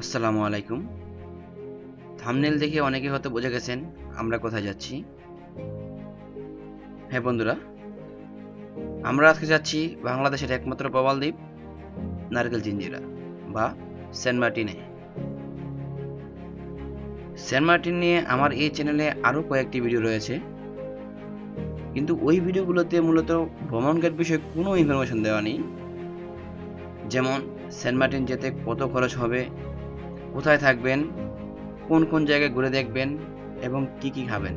আসসালামু আলাইকুম। থামনেল দেখে অনেকে হয়তো বুঝে গেছেন আমরা কোথায় যাচ্ছি। হ্যাঁ বন্ধুরা, আমরা আজকে যাচ্ছি বাংলাদেশের একমাত্র প্রবাল দ্বীপ, নারকেল জিঞ্জিরা বা সেন্ট মার্টিনে। সেন্ট মার্টিন নিয়ে আমার এই চ্যানেলে আরও কয়েকটি ভিডিও রয়েছে। কিন্তু ওই ভিডিওগুলোতে মূলত ভ্রমণ গাইড বিষয়ে কোনো ইনফরমেশন দেওয়া নেই। যেমন সেন্ট মার্টিন যেতে কত খরচ হবে কোথায় থাকবেন, কোন কোন জায়গায় ঘুরে দেখবেন এবং কি কি খাবেন।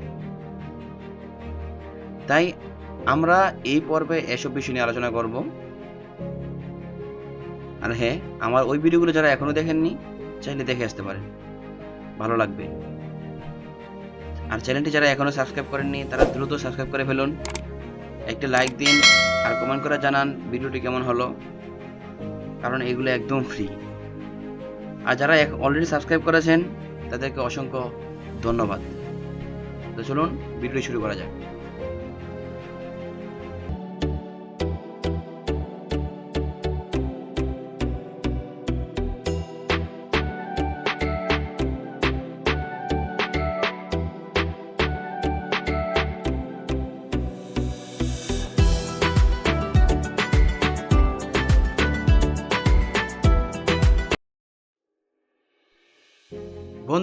তাই আমরা এই পর্বে এসব বিষয় নিয়ে আলোচনা করব। আর হ্যাঁ আমার ওই ভিডিওগুলো যারা এখনও দেখেননি, চাইলে দেখে আসতে পারেন। ভালো লাগবে। আর চ্যানেলটি যারা এখনও সাবস্ক্রাইব করেননি, তারা দ্রুত সাবস্ক্রাইব করে ফেলুন। একটা লাইক দিন আর কমেন্ট করে জানান ভিডিওটি কেমন হলো। কারণ এগুলো একদম ফ্রি আর যারা অলরেডি সাবস্ক্রাইব করেছেন তাদেরকে অসংখ্য ধন্যবাদ। তো চলুন ভিডিও শুরু করা যাক।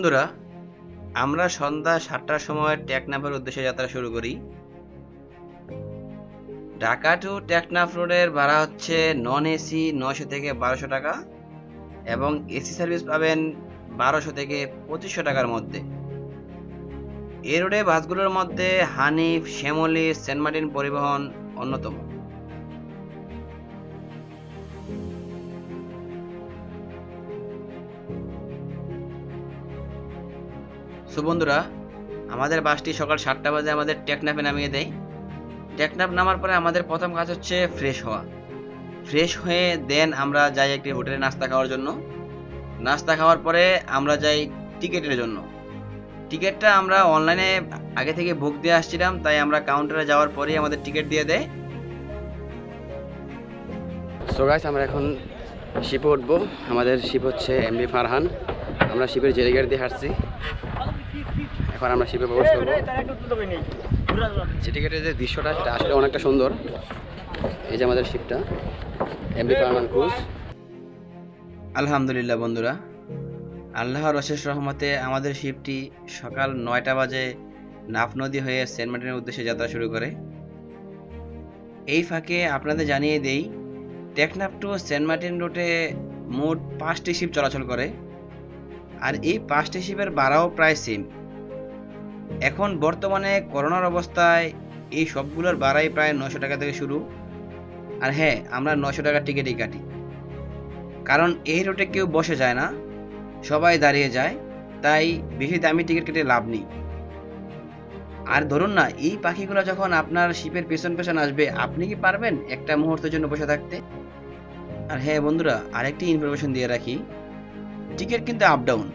বন্ধুরা, আমরা সন্ধ্যা সাতটার সময় টেকনাফের উদ্দেশ্যে যাত্রা শুরু করি। ঢাকা টু টেকনাফ রোডের ভাড়া হচ্ছে নন এসি নয়শো থেকে বারোশো টাকা এবং এসি সার্ভিস পাবেন বারোশো থেকে পঁচিশশো টাকার মধ্যে। এই রোডে বাসগুলোর মধ্যে হানিফ, শ্যামলী, সেন্ট মার্টিন পরিবহন অন্যতম। সো বন্ধুরা আমাদের বাসটি সকাল সাতটা বাজে আমাদের টেকনাফে নামিয়ে দেয়। টেকনাফ নামার পরে আমাদের প্রথম কাজ হচ্ছে ফ্রেশ হওয়া। ফ্রেশ হয়ে দেন আমরা যাই একটি হোটেলে নাস্তা খাওয়ার জন্য। নাস্তা খাওয়ার পরে আমরা যাই টিকিটের জন্য। টিকিটটা আমরা অনলাইনে আগে থেকে বুক দিয়ে আসছিলাম, তাই আমরা কাউন্টারে যাওয়ার পরেই আমাদের টিকিট দিয়ে দেয়। সো গাইস আমরা এখন শিপে উঠবো। আমাদের শিপ হচ্ছে এমবি ফারহান আমরা শিপের জেরিগার দিয়ে হাঁটছি। এখন আমরা শিপে প্রবেশ করব। টিকিটের যে দৃশ্যটা সেটা আসলে অনেকটা সুন্দর। এই যে আমাদের শিপটা এমবি ফারহান ক্রুজ আলহামদুলিল্লাহ বন্ধুরা। আল্লাহর অশেষ রহমতে আমাদের শিপটি সকাল নয়টা বাজে নাফ নদী হয়ে সেন্ট মার্টিনের উদ্দেশ্যে যাত্রা শুরু করে। এই ফাঁকে আপনাদের জানিয়ে দেই টেকনাফ টু সেন্ট মার্টিন রুটে মোট পাঁচটি শিপ চলাচল করে। আর এই পাঁচটি শিপের ভাড়াও প্রায় সেম এখন বর্তমানে করোনার অবস্থায় এই সবগুলোর ভাড়াই প্রায় নশো টাকা থেকে শুরু। আর হ্যাঁ আমরা নশো টাকার টিকিটই কাটি। কারণ এই রুটে কেউ বসে যায় না, সবাই দাঁড়িয়ে যায়, তাই বেশি দামি টিকিট কেটে লাভ নেই। আর ধরুন না, এই পাখিগুলো যখন আপনার শিপের পেছন পেছন আসবে, আপনি কি পারবেন একটা মুহূর্তের জন্য বসে থাকতে? আর হ্যাঁ বন্ধুরা, আরেকটি ইনফরমেশন দিয়ে রাখি। টিকিট কিন্তু আপ ডাউন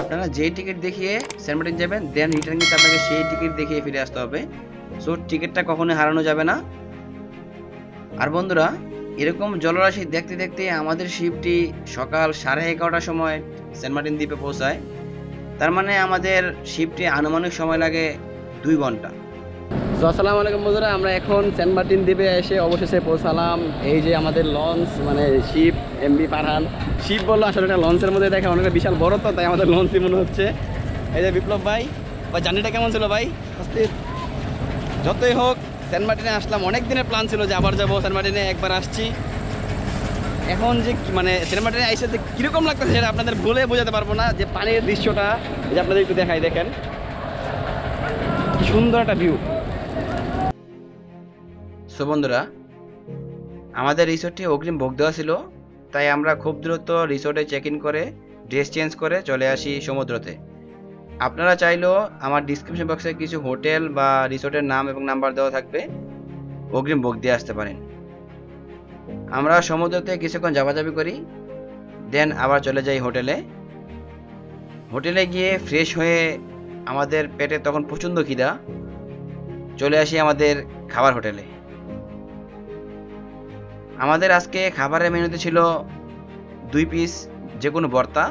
আপনারা যেই টিকিট দেখিয়ে সেন্ট মার্টিন যাবেন দেন রিটার্ন কিন্তু আপনাকে সেই টিকিট দেখিয়ে ফিরে আসতে হবে। সো টিকিটটা কখনোই হারানো যাবে না। আর বন্ধুরা, এরকম জলরাশি দেখতে দেখতে আমাদের শিপটি সকাল সাড়ে এগারোটার সময় সেন্ট মার্টিন দ্বীপে পৌঁছায়। তার মানে আমাদের শিপটি আনুমানিক সময় লাগে দুই ঘণ্টা। আসসালামু আলাইকুম বন্ধুরা আমরা এখন সেন্ট মার্টিন দ্বীপে এসে অবশেষে পৌঁছালাম। এই যে আমাদের লঞ্চ মানে শিপ এমবি পারহান শিপ বলল আসলে একটা লঞ্চের মধ্যে দেখে অনেকটা বিশাল বড় তো তাই আমাদের লঞ্চই মনে হচ্ছে। এই যে বিপ্লব ভাই বা জার্নিটা কেমন ছিল ভাই? যতই হোক সেন্ট মার্টিনে আসলাম। অনেক দিনের প্ল্যান ছিল যে আবার যাব সেন্ট মার্টিনে একবার আসছি। এখন যে মানে সেন্ট মার্টিনে এসে যে কীরকম লাগতেছে সেটা আপনাদের বলে বোঝাতে পারব না। যে পানির দৃশ্যটা এই যে আপনাদের একটু দেখাই দেখেন। সুন্দর একটা ভিউ সো বন্ধুরা, আমাদের রিসোর্টে অগ্রিম ভোগ দেওয়া ছিল, তাই আমরা খুব দ্রুত রিসোর্টে চেক ইন করে ড্রেস চেঞ্জ করে চলে আসি সমুদ্রতে। আপনারা চাইলেও আমার ডিসক্রিপশন বক্সে কিছু হোটেল বা রিসোর্টের নাম এবং নাম্বার দেওয়া থাকবে, অগ্রিম ভোগ দিয়ে আসতে পারেন। আমরা সমুদ্রতে কিছুক্ষণ যাবাযাবি করি দেন আবার চলে যাই হোটেলে। হোটেলে গিয়ে ফ্রেশ হয়ে আমাদের পেটে তখন প্রচণ্ড খিদা, চলে আসি আমাদের খাবার হোটেলে। আমাদের আজকে খাবারের মেনুতে ছিল দুই পিস যে কোনো ভর্তা,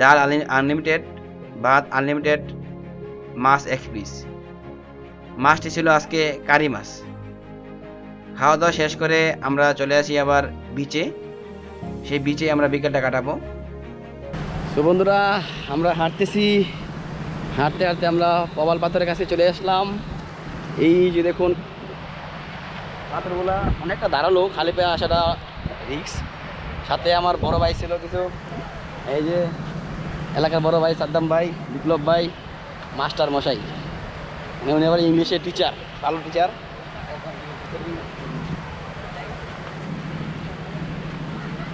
ডাল আনলিমিটেড ভাত আনলিমিটেড মাছ এক পিস মাছটি ছিল আজকে কারি মাছ। খাওয়া দাওয়া শেষ করে আমরা চলে আসি আবার বিচে সেই বিচে আমরা বিকেলটা কাটাবো। তো বন্ধুরা, আমরা হাঁটতেছি। হাঁটতে হাঁটতে আমরা প্রবাল পাথরের কাছে চলে আসলাম। এই যে দেখুন পাথরগুলা অনেকটা দাঁড়াল খালি পেয়ে আসাটা রিক্স সাথে আমার বড় ভাই ছিল কিছু। এই যে এলাকার বড় ভাই সাদ্দাম ভাই বিপ্লব ভাই মাস্টার মশাই। উনি আবার ইংলিশের টিচার ভালো টিচার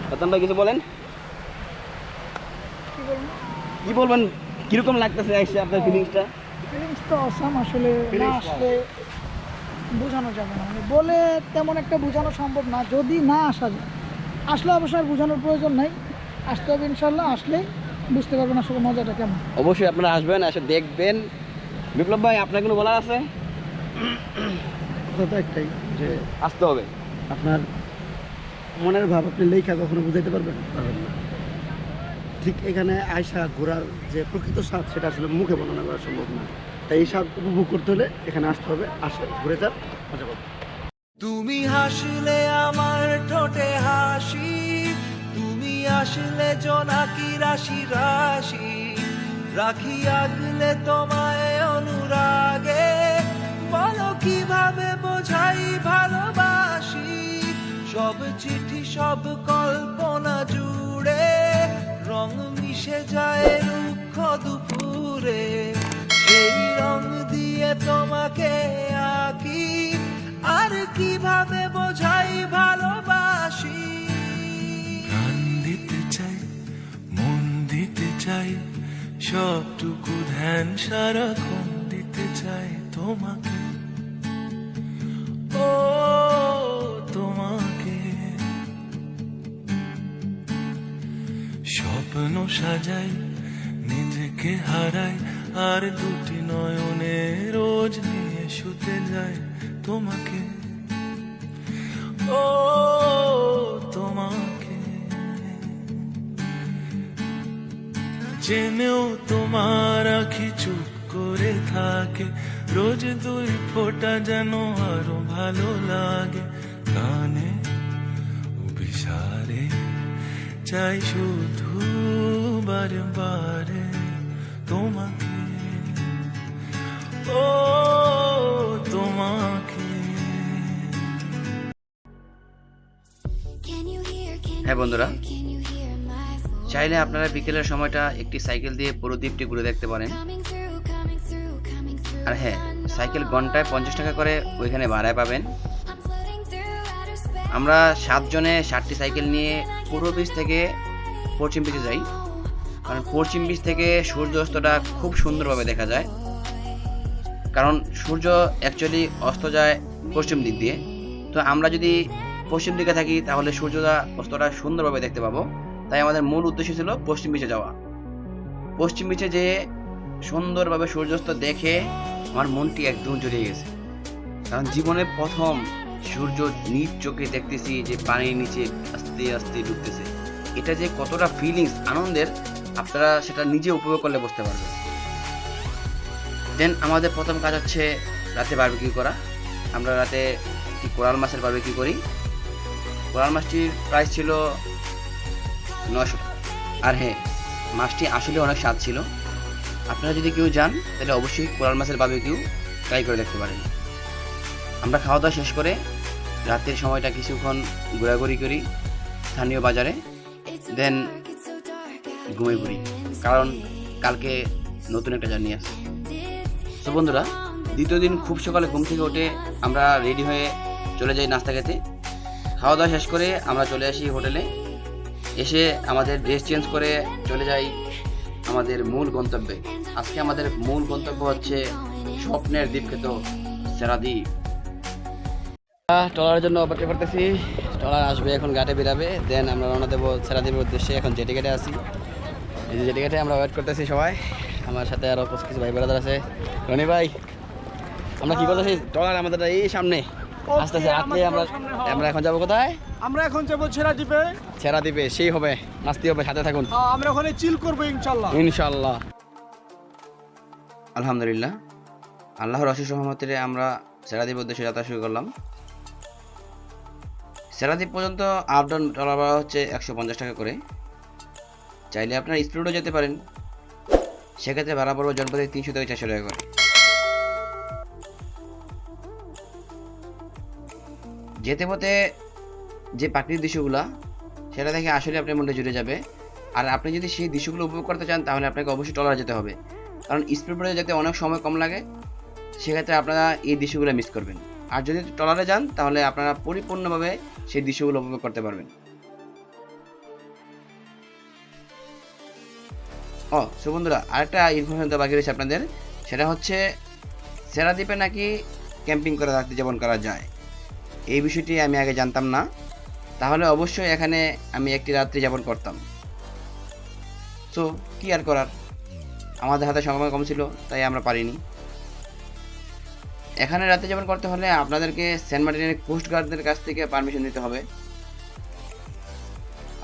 সাদ্দাম ভাই কিছু বলেন? কি বলবেন? কীরকম লাগতেছে এসে আপনার ফিলিংসটা ফিলিংস তো অসাম আসলে আসলে বোঝানো যাবে না। মানে বলে তেমন একটা বোঝানো সম্ভব না যদি না আসা যায়। আসলে অবশ্য আর বোঝানোর প্রয়োজন নাই। আসতে হবে ইনশাল্লাহ আসলে বুঝতে পারবেন আসলে মজাটা কেমন। অবশ্যই আপনারা আসবেন এসে দেখবেন। বিপ্লব ভাই আপনার কোনো বলার আছে? কথা তো একটাই যে আসতে হবে। আপনার মনের ভাব আপনি লেখা কখনো বুঝাইতে পারবেন? পারবেন না। ঠিক এখানে আয়সা ঘোরার যে প্রকৃত স্বাদ সেটা আসলে মুখে বর্ণনা করা সম্ভব না। তাই এই স্বাদ উপভোগ করতে হলে এখানে আসতে হবে। আসে, ঘুরে যান, মজা তুমি হাসলে আমার ঠোঁটে হাসি, তুমি আসলে জোনাকি রাশি রাশি। রাখি আগলে তোমায় অনুরাগে, বলো কীভাবে বোঝাই ভালোবাসি? সব চিঠি, সব কল্পনা জুড়ে, রং মিশে যায় রুক্ষ দুপুরে। রং দিয়ে তোমাকে আঁকি। আর কীভাবে বোঝাই ভালোবাসি? দিতে চাই, মন দিতে চাই, সবটুকু ধ্যান সারাক্ষণ দিতে চাই তোমাকে। ও, তোমাকে। স্বপ্ন সাজাই, নিজেকে হারাই আর দুটি নয়নে রোজ নিয়ে শুতে যায় তোমাকে। ও, তোমাকে। জেনেও তোমার আখি চুপ করে থাকে, রোজ দুই ফোঁটা যেন আরও ভালো লাগে। কানে অভিসারে চাই শুধু বারে বারে তোমাকে। ও তোমাকে। হ্যাঁ বন্ধুরা। চাইলে আপনারা বিকেলের সময়টা একটি সাইকেল দিয়ে পুরো দ্বীপটি ঘুরে দেখতে পারেন। আর হ্যাঁ সাইকেল ঘন্টায় পঞ্চাশ টাকা করে ওইখানে ভাড়ায় পাবেন। আমরা সাতজনে ষাটটি সাইকেল নিয়ে পূর্ব বিচ থেকে পশ্চিম বিচে যাই। কারণ পশ্চিম বিচ থেকে সূর্য অস্তটা খুব সুন্দরভাবে দেখা যায়। কারণ সূর্য অ্যাকচুয়ালি অস্ত যায় পশ্চিম দিক দিয়ে। তো আমরা যদি পশ্চিম দিকে থাকি, তাহলে সূর্যটা অস্তটা সুন্দরভাবে দেখতে পাবো। তাই আমাদের মূল উদ্দেশ্য ছিল পশ্চিম বিচে যাওয়া। পশ্চিম বিচে যেয়ে সুন্দরভাবে সূর্যাস্ত দেখে আমার মনটি একদম জড়িয়ে গেছে। কারণ জীবনে প্রথম সূর্য নিজ চোখে দেখতেছি যে পানির নিচে আস্তে আস্তে ডুবতেছে। এটা যে কতটা ফিলিংস আনন্দের, আপনারা সেটা নিজে উপভোগ করলে বুঝতে পারবেন। দেন আমাদের প্রথম কাজ হচ্ছে রাতে বারবিকিউ করা। আমরা রাতে একটি কোরাল মাছের বারবিকিউ করি। কোরাল মাছটির প্রাইস ছিল নশো আর হ্যাঁ মাছটি আসলে অনেক স্বাদ ছিল। আপনারা যদি কেউ যান, তাহলে অবশ্যই কোরাল মাছের বারবিকিউ ট্রাই করে দেখতে পারেন। আমরা খাওয়া দাওয়া শেষ করে রাতের সময়টা কিছুক্ষণ ঘোরাঘুরি করি স্থানীয় বাজারে। দেন ঘুমিয়ে পড়ি। কারণ কালকে নতুন একটা জার্নি আছে। তো বন্ধুরা, দ্বিতীয় দিন খুব সকালে ঘুম থেকে উঠে আমরা রেডি হয়ে চলে যাই নাস্তা খেতে। খাওয়া দাওয়া শেষ করে আমরা চলে আসি হোটেলে। এসে আমাদের ড্রেস চেঞ্জ করে চলে যাই আমাদের মূল গন্তব্যে। আজকে আমাদের মূল গন্তব্য হচ্ছে স্বপ্নের দ্বীপখ্যাত সেরাদ্বীপ ট্রলারের জন্য অপেক্ষা করতেছি। ট্রলার আসবে, এখন ঘাটে বেরাবে। দেন আমরা রওনা দেবো সেরাদ্বীপের উদ্দেশ্যে। এখন জেটি ঘাটে আসি এই যে জেটি ঘাটে আমরা ওয়েট করতেছি সবাই। আমার সাথে আরও কিছু ভাই ব্রাদার আছে। রনি ভাই আমরা কি করতেছি? টলার আমাদের এই সামনে। আসতেছে আসলে আমরা আমরা এখন যাব কোথায়? আমরা এখন যাব ছেড়া দ্বীপে ছেড়া দিবে সেই হবে নাস্তি হবে সাথে থাকুন। আমরা ওখানে চিল করব ইনশাল্লাহ ইনশাল্লাহ আলহামদুলিল্লাহ। আল্লাহর অশেষ রহমতে আমরা সেরাদ্বীপ উদ্দেশ্যে যাত্রা শুরু করলাম। সেরাদ্বীপ পর্যন্ত আপ ডাউন ট্রলার ভাড়া হচ্ছে একশো পঞ্চাশ টাকা করে। চাইলে আপনার স্পিডও যেতে পারেন। সেক্ষেত্রে ভাড়া পড়বে জনপদে তিনশো থেকে চারশো টাকা করে। যেতে পথে যে প্রাকৃতিক দৃশ্যগুলা, সেটা দেখে আসলে আপনার মনটা জুড়ে যাবে। আর আপনি যদি সেই দৃশ্যগুলো উপভোগ করতে চান, তাহলে আপনাকে অবশ্যই ট্রলার যেতে হবে। কারণ স্পিড বোটে যেতে অনেক সময় কম লাগে, সেক্ষেত্রে আপনারা এই দৃশ্যগুলো মিস করবেন। আর যদি ট্রলারে যান, তাহলে আপনারা পরিপূর্ণভাবে সেই দৃশ্যগুলো উপভোগ করতে পারবেন। ও সো বন্ধুরা আরেকটা ইনফরমেশন দেওয়া বাকি রয়েছে আপনাদের। সেটা হচ্ছে সেরাদ্বীপে নাকি ক্যাম্পিং করে রাত্রি যাপন করা যায়? এই বিষয়টি আমি আগে জানতাম না। তাহলে অবশ্যই এখানে আমি একটি রাত্রি যাপন করতাম। সো কি আর করার? আমাদের হাতে সময় কম ছিল, তাই আমরা পারিনি। এখানে রাতে যাপন করতে হলে আপনাদেরকে সেন্ট মার্টিনের কোস্ট গার্ডদের কাছ থেকে পারমিশন নিতে হবে।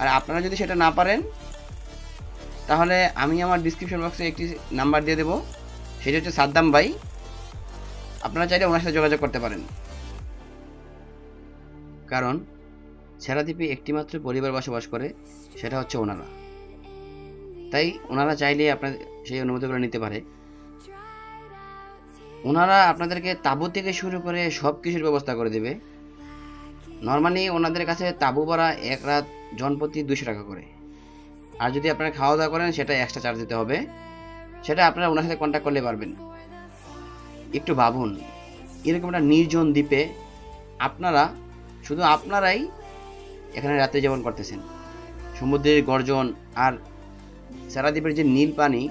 আর আপনারা যদি সেটা না পারেন তাহলে আমি আমার ডিসক্রিপশন বক্সে একটি নাম্বার দিয়ে দেবো। সেটা হচ্ছে সাদ্দাম ভাই। আপনারা চাইলে ওনার সাথে যোগাযোগ করতে পারেন। কারণ ছেড়াদ্বীপে একটিমাত্র পরিবার বসবাস করে, সেটা হচ্ছে ওনারা। তাই ওনারা চাইলে আপনার সেই অনুমতিগুলো নিতে পারে। ওনারা আপনাদেরকে তাঁবু থেকে শুরু করে সব কিছুর ব্যবস্থা করে দেবে। নর্মালি ওনাদের কাছে তাঁবু ভাড়া এক রাত জনপ্রতি দুশো টাকা করে। আর যদি আপনারা খাওয়া দাওয়া করেন, সেটা এক্সট্রা চার্জ দিতে হবে। সেটা আপনারা ওনার সাথে কন্ট্যাক্ট করলে পারবেন। একটু ভাবুন, এরকম একটা নির্জন দ্বীপে আপনারা, শুধু আপনারাই এখানে রাত্রি যাপন করতেছেন। সমুদ্রের গর্জন আর সারা দ্বীপের যে নীল পানি,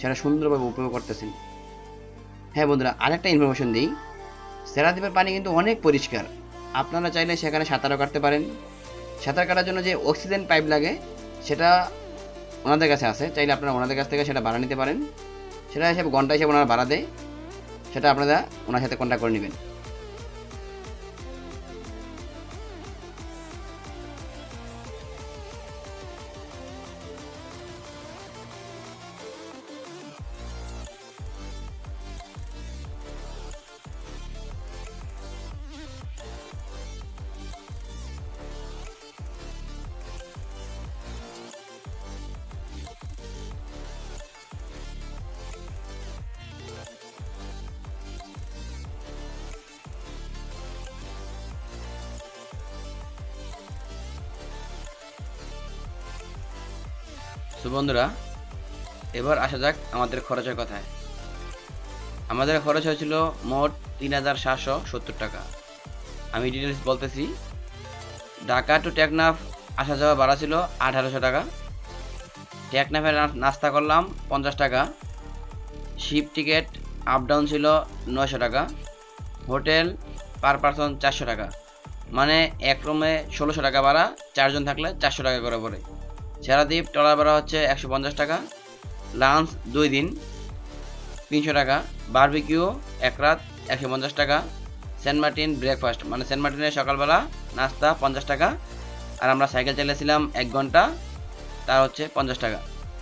সেটা সুন্দরভাবে উপভোগ করতেছেন। হ্যাঁ বন্ধুরা, আরেকটা ইনফরমেশন দিই। সেরাদ্বীপের পানি কিন্তু অনেক পরিষ্কার। আপনারা চাইলে সেখানে সাঁতারও কাটতে পারেন। সাঁতার কাটার জন্য যে অক্সিজেন পাইপ লাগে, সেটা ওনাদের কাছে আছে, চাইলে আপনারা ওনাদের কাছ থেকে সেটা ভাড়া নিতে পারেন। সেটা হিসেবে ঘণ্টা হিসেবে ওনারা ভাড়া দেয়। সেটা আপনারা ওনার সাথে কন্ট্যাক্ট করে নেবেন। তো বন্ধুরা, এবার আসা যাক আমাদের খরচের কথায়। আমাদের খরচ হয়েছিল মোট তিন হাজার সাতশো সত্তর টাকা। আমি ডিটেলস বলতেছি, ঢাকা টু টেকনাফ আসা যাওয়া ভাড়া ছিল আঠারোশো টাকা। টেকনাফে নাস্তা করলাম পঞ্চাশ টাকা। শিপ টিকিট আপ ডাউন ছিল নয়শো টাকা। হোটেল পার পার্সন চারশো টাকা। মানে এক রুমে ষোলোশো টাকা ভাড়া, চারজন থাকলে চারশো টাকা করে পড়ে। সেরাদ্বীপ টলার ভাড়া হচ্ছে একশো পঞ্চাশ টাকা, লাঞ্চ দুই দিন তিনশো টাকা, বারবিকিউ এক রাত একশো পঞ্চাশ টাকা, সেন্ট মার্টিন ব্রেকফাস্ট মানে সেন্ট মার্টিনের সকালবেলা নাস্তা পঞ্চাশ টাকা, আর আমরা সাইকেল চালিয়েছিলাম এক ঘণ্টা, তার হচ্ছে পঞ্চাশ টাকা।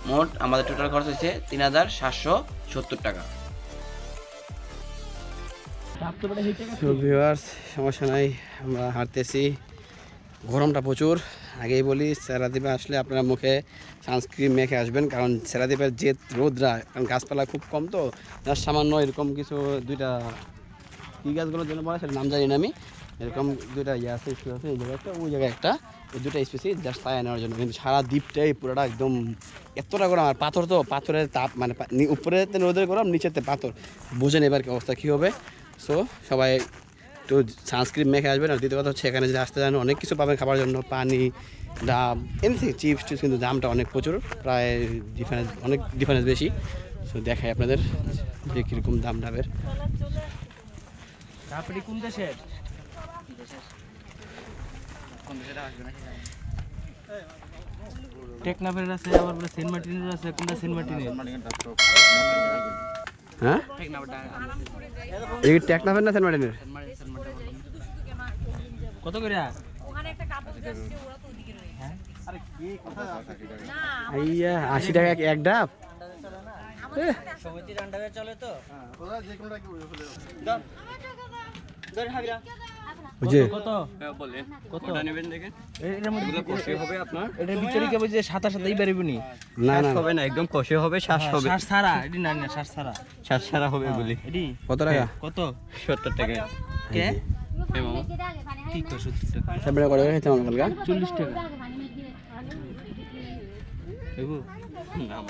মোট আমাদের টোটাল খরচ হয়েছে তিন হাজার সাতশো সত্তর টাকা। সমস্যা নাই, আমরা হাঁটতেছি, গরমটা প্রচুর। আগেই বলি, সেরাদ্বীপে আসলে আপনারা মুখে সানস্ক্রিন মেখে আসবেন, কারণ সেরাদ্বীপের যে রোদরা, কারণ গাছপালা খুব কম তো যার সামান্য এরকম কিছু দুইটা কী গাছগুলোর জন্য বলা সেটা নাম জানি না আমি, এরকম দুইটা ইয়ে আছে স্পেস আছে, এই জায়গায় একটা, ওই জায়গায় একটা ওই দুটো স্পেসি জাস্ট ছায়া নেওয়ার জন্য, কিন্তু সারা দ্বীপটাই পুরোটা একদম এতটা গরম, আর পাথর তো, পাথরের তাপ মানে উপরে রোদের গরম, নিচেতে পাথর বুঝেন এবার কি অবস্থা, কী হবে? সো সবাই একটু সানস্ক্রিন মেখে আসবেন। আর দ্বিতীয় কথা হচ্ছে এখানে যদি আসতে জানেন অনেক কিছু পাবেন খাবার জন্য, পানি ডাব এমনি চিপস, টিপস কিন্তু দামটা অনেক প্রচুর, প্রায় ডিফারেন্স অনেক ডিফারেন্স বেশি। তো দেখাই আপনাদের যে কীরকম দাম ডাবের। টেকনাফের আছে, আবার সেন্ট মার্টিনের আছে, কোনটা সেন্ট মার্টিনের? হ্যাঁ? এই টেকনাফের না সেন্ট মার্টিনের? কত করে ওখানে একটা কাপড় আইয়া আশি টাকা? এক- ডাব? চলে কত হবে কত টাকা? কত? সত্তর টাকা। চল্লিশ টাকা।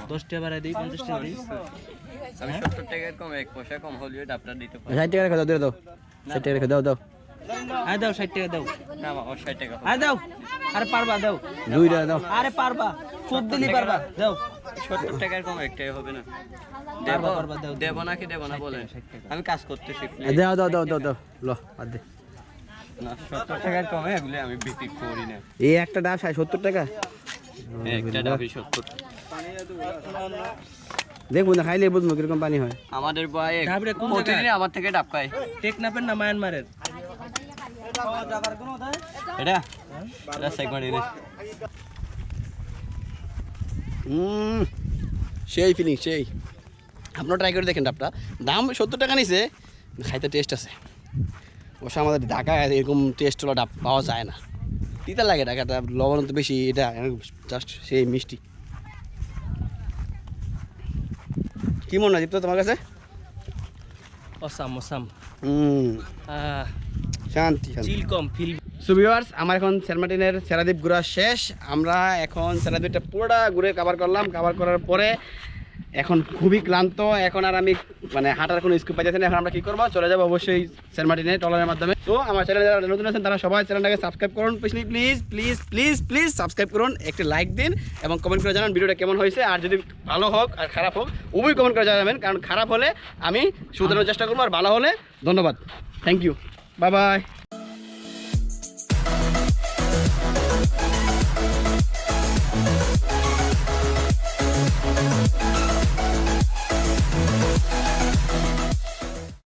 দশ টাকা বাড়াই দিই পঞ্চাশ টাকা দিই আমি সত্তর টাকার কম এক পয়সা কম হলেও ডাবটা দিতে পারি ষাট টাকা রেখে দাও দিয়ে দাও। ষাট টাকা রেখে দাও দাও। দাও ষাট টাকা দাও। না বাবা ষাট টাকা। দাও আরে পারবা দাও। দুই টাকা দাও। আরে পারবা চোদ্দ দিলি পারবা দাও। সত্তর টাকার কম একটাই হবে না। দেব পারবা, পারবা, দাও, দেব দেব না বলেন আমি কাজ করতে শিখলে দাও দাও দাও দাও দাও। ল বাদ দে। না সত্তর টাকার কমে এগুলি আমি বিক্রি করি না। এই একটা ডাব ষাট সত্তর টাকা? একটা ডাবই সত্তর। দেখুন না খাইলে বুঝব কীরকম পানি হয়। আমাদের কোন প্রতিদিন আমার থেকে ডাব খায়। টেকনাফের না মায়ানমারের? এটা? এটা সেগমেন্ট এনে হুম সেই ফিলিং সেই। আপনারা ট্রাই করে দেখেন ডাবটা। দাম সত্তর টাকা নিছে খাইতে টেস্ট আছে। অবশ্য আমাদের ঢাকায় এরকম টেস্ট হলো ডাব পাওয়া যায় না। তিতা লাগে ঢাকাটা লবণ তো বেশি এটা জাস্ট সেই মিষ্টি। কি মনে হয় দীপ্ত তোমার কাছে? Awesome awesome. হুম শান্তি শান্তি। চিল কম ফিল সুবিওয়ার্স আমার এখন সেরামার্টিনের সেরাদ্বীপ ঘোরা শেষ। আমরা এখন সেরাদ্বীপটা পুরোটা ঘুরে কভার করলাম। কভার করার পরে এখন খুবই ক্লান্ত। এখন আর আমি মানে হাঁটার কোনো স্কুপ পাইতেছি না। এখন আমরা কি করব? চলে যাব অবশ্যই সেরামার্টিনে টলারের মাধ্যমে। তো আমার চ্যানেল যারা নতুন আছেন তারা সবাই চ্যানেলটাকে সাবস্ক্রাইব করুন। Please please please please please subscribe করুন। একটি লাইক দিন এবং কমেন্ট করে জানান ভিডিওটা কেমন হয়েছে। আর যদি ভালো হোক আর খারাপ হোক উভয় কমেন্ট করে জানাবেন। কারণ খারাপ হলে আমি শুধরানোর চেষ্টা করব। আর ভালো হলে ধন্যবাদ। Thank you Bye-bye.